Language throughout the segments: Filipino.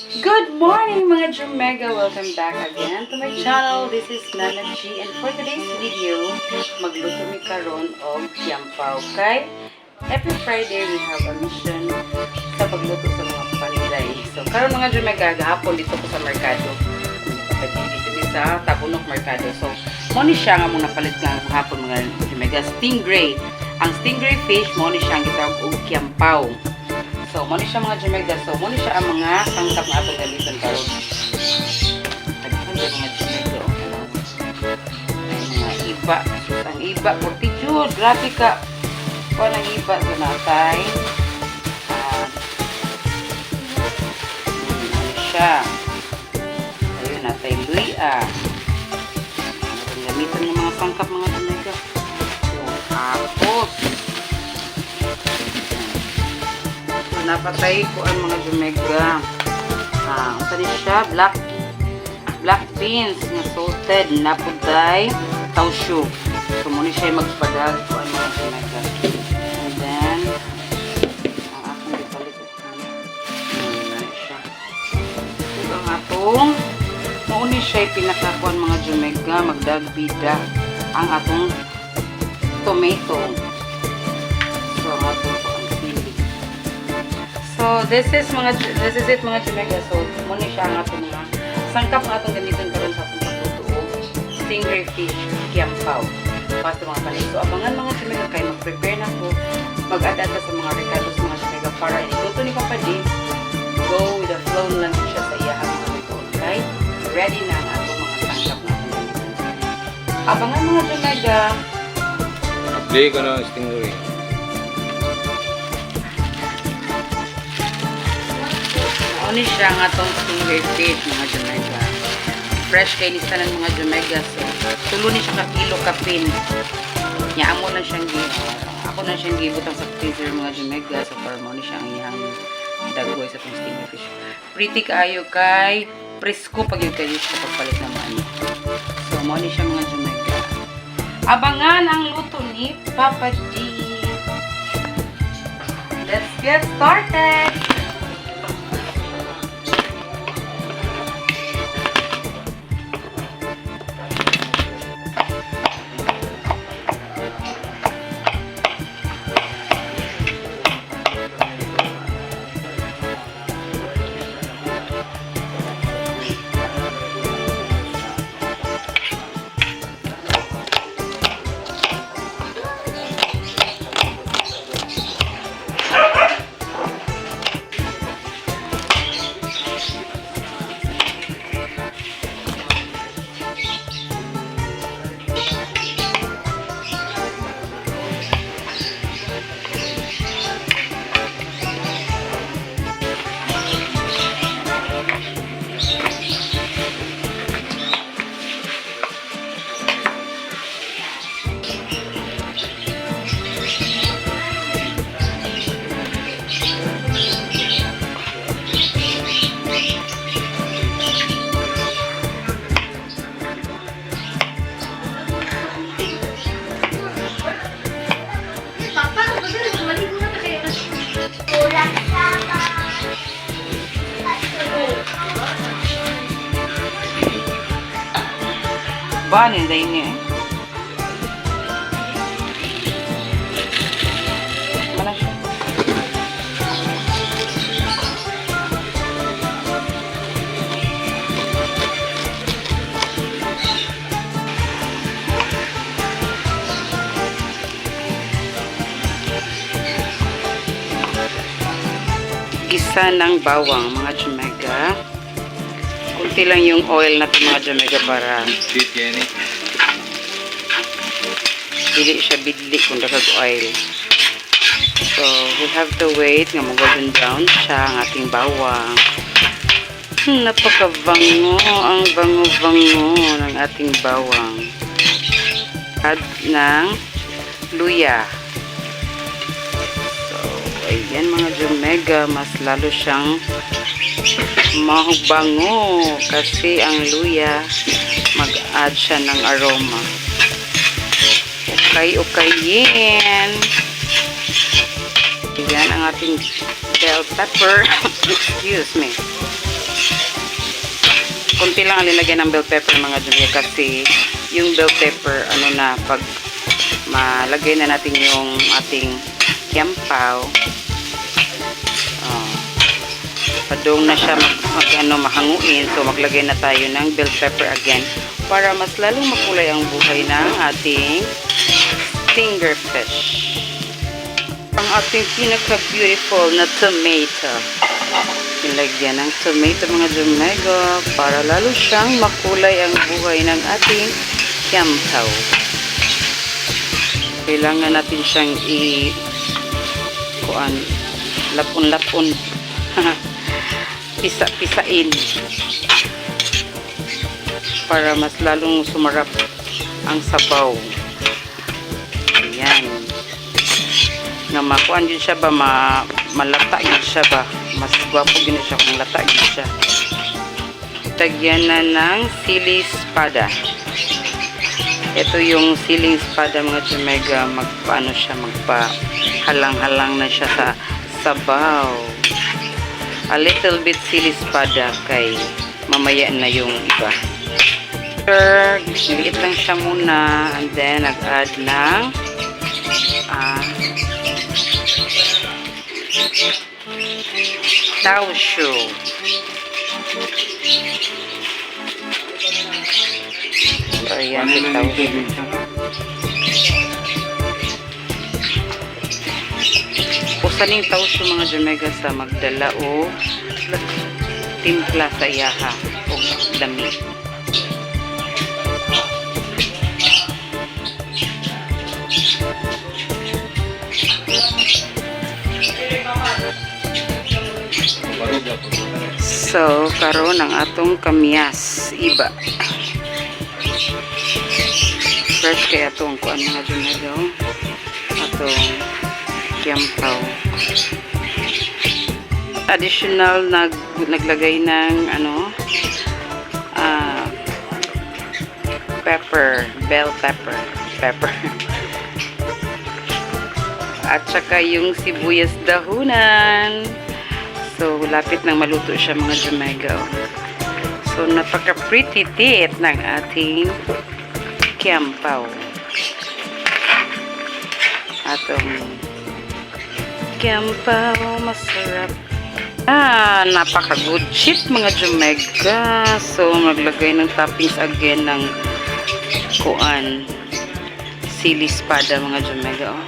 Good morning mga Jumega! Welcome back again to my channel. This is Nana G and for today's video, magluto mi karon og kiampaw. Kay every Friday we have a mission sa pagluto sa mga panday. So karon mga Jumega, gahapon dito ko sa merkado. Dito dito sa Tabunok Mercado. So mo siya nga mong napalit nga hapon mga Jumega. Stingray. Ang stingray fish mo siya ang gitawag og kiampaw. So, mo ni siya mga Jamaica. So, mo ni siya ang mga sangkap na atong gamitan karon. Naghan sa mga oh. Mga iba. Ang iba. Fortitude. Grabe ka. Kuha ng iba. So, natay. Ah. Hmm, ano siya. Ayun, natay luya. Ang gamitan ng mga sangkap mga Jamaica. Napatay ko ang mga jumega. Ah, unsa ni siya? Black black beans nga salted napuday tausyo. So, muna siya magpadag ko ang mga jumega. And then, ang akong ipalit. Siya. Ito ang atong Mauni siya pinakakuan mga jumega, magdagbida ang atong tomato. This is mga this is it mga chimega. So, muna siya ang atong sangkap nga atong gamiton karon sa atong pagluto stingray fish kiampaw. Basta mga kanay. So, abangan mga chimega kay mag-prepare na ko. Mag-add sa mga recados mga chimega para iluto ni Papa Dave. Go with the flow lang siya sa iyahang mga luto. Okay? Ready na ang atong mga sangkap na atong. Abangan mga chimega. Play ko ng stingray. Nauni siya nga tong stingray fish mga Jamaica. Fresh kay ni tanan mga Jamaica. So, tulo ni siya ka kilo kapin. Nya amo na siyang gi ako na siyang gibutang sa freezer mga Jamaica. So, para mo ni siya ang iyang dagway sa tong stingray fish. Pretty kaayo kay presko pag yung kayo siya pagpalit naman. So, mo ni siya mga Jamaica. Abangan ang luto ni Papa G. Let's get started! Mana siya? Gisa ng bawang, mga Jamaica. Kunti lang yung oil natin mga Jamaica para Sweet yan eh. dili siya bidli kung dakag oil. So, we have to wait nga mag-golden brown siya ang ating bawang. Hmm, napakabango ang bango-bango ng ating bawang. Add ng luya. So, ayan mga Jomega, mas lalo siyang mabango kasi ang luya mag-add siya ng aroma. Okay, okayin. Yan ang ating bell pepper. Excuse me. konti lang ang nilagyan ng bell pepper mga Jumega kasi yung bell pepper, ano na, pag malagay na natin yung ating kiampaw, padong na siya mag, mag, ano, mahanguin. So, maglagay na tayo ng bell pepper again para mas lalong makulay ang buhay ng ating finger fish. Ang ating pinaka-beautiful na tomato. Nilagyan ng tomato mga Jamaica para lalo siyang makulay ang buhay ng ating kiampaw. Kailangan natin siyang i kuan lapon-lapon pisa-pisain para mas lalong sumarap ang sabaw. Ayan. Nga makuan din siya ba, ma, malata din siya ba. Mas gwapo din siya kung lata din siya. Tagyan na ng sili espada. Ito yung siling espada mga Jamaica. Magpaano siya, magpa halang-halang na siya sa sabaw. A little bit sili espada kay mamaya na yung iba. Sure, liit lang siya muna and then nag-add ng ah taushu. So, ayan si Usaning taushu mga Jamaica sa magdala o timpla sa iyaha o dami. So, karon ang atong kamyas iba. Fresh kaya atong kuan mga Jamaica. Atong kiampaw. Additional nag naglagay ng ano ah pepper, bell pepper, pepper. At saka yung sibuyas dahunan. So, lapit nang maluto siya mga Jamaica. So, napaka-pretty tit ng ating kiampaw. Atong kiampaw, masarap. Ah, napaka-good shit mga Jamaica. So, maglagay ng toppings again ng kuan sili espada mga Jamaica. Oh.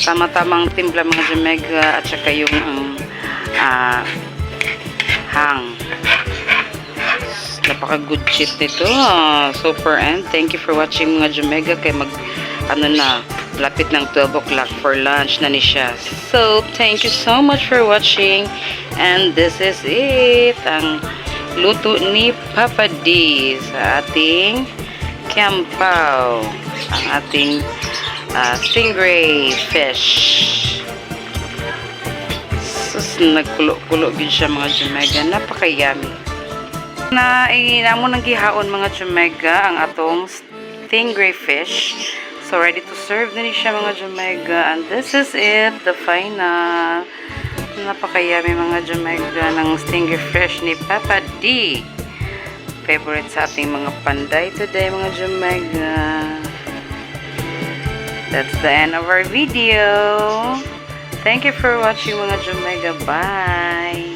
Tama-tamang timpla mga Jamaica at saka yung um, ah, hang. Napaka-good shit nito. ah. Super and thank you for watching mga Jamaica kay mag ano na lapit ng 12 o'clock for lunch na ni siya. So, thank you so much for watching and this is it. Ang luto ni Papa D sa ating kiampaw. Ang ating ah, stingray fish. Sus, nagkulo-kulo din siya mga Jamaica. Napaka-yummy. Na, inamo ng gihaon mga Jamaica ang atong stingray fish. So, ready to serve na ni siya mga Jamaica. And this is it, the final. Napakayami mga Jamaica ng stingray fish ni Papa D. Favorite sa ating mga panday today mga Jamaica. That's the end of our video. Thank you for watching mga Jamaica. Bye!